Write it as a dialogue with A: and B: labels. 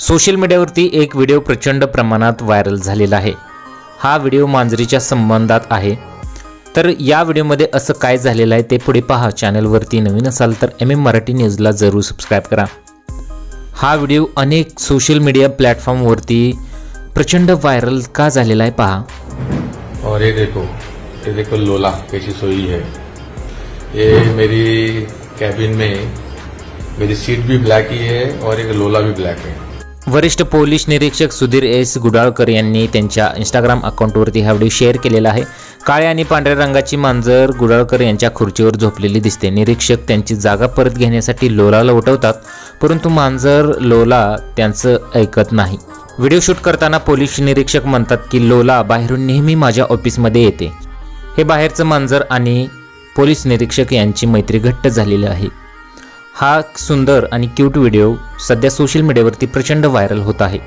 A: Social मीडियावरती एक video प्रचंड प्रमाणात व्हायरल झालेला आहे. हा व्हिडिओ मांजरीच्या संबंधात आहे. तर या व्हिडिओमध्ये असं काय झालेलं आहे ते पुढे पहा. चॅनलवरती नवीन असाल तर एम एम मराठी न्यूजला जरूर सबस्क्राईब करा. हा व्हिडिओ अनेक सोशल मीडिया प्लॅटफॉर्मवरती प्रचंड व्हायरल का झालेला आहे पहा.
B: और ये देखो ये देखो लोला कैसी सोई है. ये मेरी कैबिन में मेरी सीट भी ब्लॅक ही आहे और एक लोला भी ब्लॅक आहे
A: वरिष्ठ पोलीस निरीक्षक सुधीर एस. गुडाळकर यांनी त्यांच्या इंस्टाग्राम अकाउंटवरती हा व्हिडिओ शेअर केलेला आहे. काळ्या आणि पांढऱ्या रंगाची मांजर गुडाळकर यांच्या खुर्चीवर झोपलेली दिसते. निरीक्षक त्यांची जागा परत घेण्यासाठी लोलाला उठवतात परंतु मांजर लोला त्यांचं ऐकत नाही. व्हिडिओ शूट करताना पोलीस निरीक्षक म्हणतात की लोला बाहेरून नेहमी माझ्या ऑफिसमध्ये येते. हे बाहेरचं मांजर आणि पोलीस निरीक्षक यांची मैत्री घट्ट झालेली आहे. हा सुंदर आणि क्यूट व्हिडिओ सध्या सोशल मीडियावरती प्रचंड व्हायरल होत आहे.